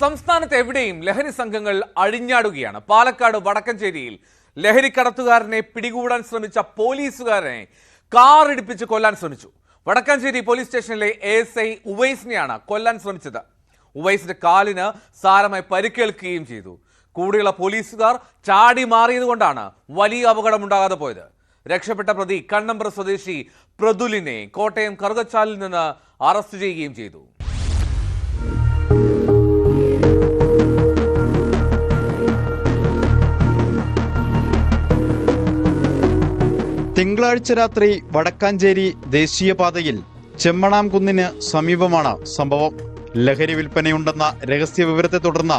സംസ്ഥാനത്ത് എവിടെയും ലഹരി സംഘങ്ങൾ അഴിഞ്ഞാടുകയാണ്. പാലക്കാട് വടക്കഞ്ചേരിയിൽ ലഹരി കടത്തുകാരനെ പിടികൂടാൻ ശ്രമിച്ച പോലീസുകാരനെ കാറിടിപ്പിച്ച് കൊല്ലാൻ ശ്രമിച്ചു. വടക്കഞ്ചേരി പോലീസ് സ്റ്റേഷനിലെ എസ് ഐ ഉവൈസിനെയാണ് കൊല്ലാൻ ശ്രമിച്ചത്. ഉവൈസിന്റെ കാലിന് സാരമായി പരിക്കേൽക്കുകയും ചെയ്തു. കൂടെയുള്ള പോലീസുകാർ ചാടി മാറിയതുകൊണ്ടാണ് വലിയ അപകടമുണ്ടാകാതെ പോയത്. രക്ഷപ്പെട്ട പ്രതി കണ്ണമ്പ്ര സ്വദേശി പ്രതുലിനെ കോട്ടയം കറുകച്ചാലിൽ നിന്ന് അറസ്റ്റ് ചെയ്യുകയും ചെയ്തു. തിങ്കളാഴ്ച രാത്രി വടക്കാഞ്ചേരി ദേശീയപാതയിൽ ചെമ്മണാംകുന്നിന് സമീപമാണ് സംഭവം. ലഹരി വിൽപ്പനയുണ്ടെന്ന രഹസ്യ വിവരത്തെ തുടർന്ന്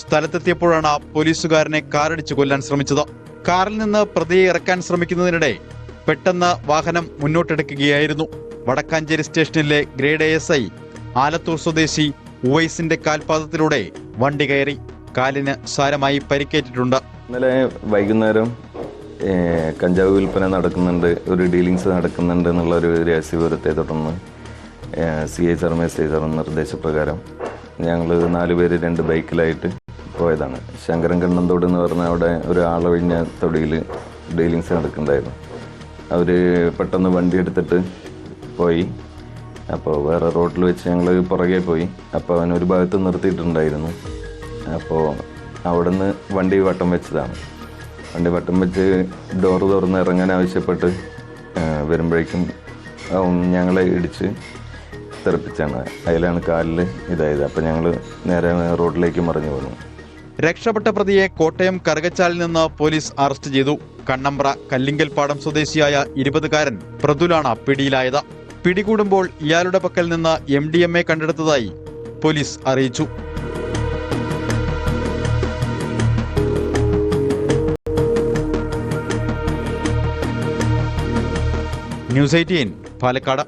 സ്ഥലത്തെത്തിയപ്പോഴാണ് പോലീസുകാരനെ കാറടിച്ചു കൊല്ലാൻ ശ്രമിച്ചത്. കാറിൽ നിന്ന് പ്രതിയെ ഇറക്കാൻ ശ്രമിക്കുന്നതിനിടെ പെട്ടെന്ന് വാഹനം മുന്നോട്ടെടുക്കുകയായിരുന്നു. വടക്കാഞ്ചേരി സ്റ്റേഷനിലെ grade A S I Alathur സ്വദേശി ഉവൈസിന്റെ കാൽപാദത്തിലൂടെ വണ്ടി കയറി. കാലിന് സാരമായി പരിക്കേറ്റിട്ടുണ്ട്. ഇന്നലെ വൈകുന്നേരം കഞ്ചാവ് വിൽപ്പന നടക്കുന്നുണ്ട് ഒരു ഡീലിങ്സ് നടക്കുന്നുണ്ട് എന്നുള്ള ഒരു രഹസ്യവിവരത്തെ തുടർന്ന് C I sir S I സാറും നിർദ്ദേശപ്രകാരം ഞങ്ങൾ നാല് പേര് രണ്ട് ബൈക്കിലായിട്ട് പോയതാണ്. ശങ്കരൻ കണ്ണന്തോട് എന്ന് പറഞ്ഞ അവിടെ ഒരു ആളൊഴിഞ്ഞ തൊടിയിൽ ഡീലിങ്സ് നടക്കുന്നുണ്ടായിരുന്നു. അവർ പെട്ടെന്ന് വണ്ടി എടുത്തിട്ട് പോയി. അപ്പോൾ വേറെ റോഡിൽ വെച്ച് ഞങ്ങൾ പുറകെ പോയി. അപ്പോൾ അവൻ ഒരു ഭാഗത്ത് നിർത്തിയിട്ടുണ്ടായിരുന്നു. അപ്പോൾ അവിടുന്ന് വണ്ടി വട്ടം വെച്ചതാണ്. വണ്ടി വട്ടം വെച്ച് ഡോറ് തുറന്ന് ഇറങ്ങാൻ ആവശ്യപ്പെട്ട് വരുമ്പോഴേക്കും ഞങ്ങളെ ഇടിച്ച് തെറിപ്പിച്ചാണ്. അതിലാണ് കാലിൽ ഇതായത്. അപ്പോൾ ഞങ്ങൾ നേരെ റോഡിലേക്ക് മറിഞ്ഞു പോന്നു. രക്ഷപ്പെട്ട പ്രതിയെ കോട്ടയം കറുകച്ചാലിൽ നിന്ന് പോലീസ് അറസ്റ്റ് ചെയ്തു. കണ്ണമ്പ്ര കല്ലിങ്കൽപ്പാടം സ്വദേശിയായ ഇരുപതുകാരൻ പ്രതുലാണ് പിടിയിലായത്. പിടികൂടുമ്പോൾ ഇയാളുടെ പക്കൽ നിന്ന് എം ഡി എം എ കണ്ടെടുത്തതായി പോലീസ് അറിയിച്ചു. News eighteen Palakkad.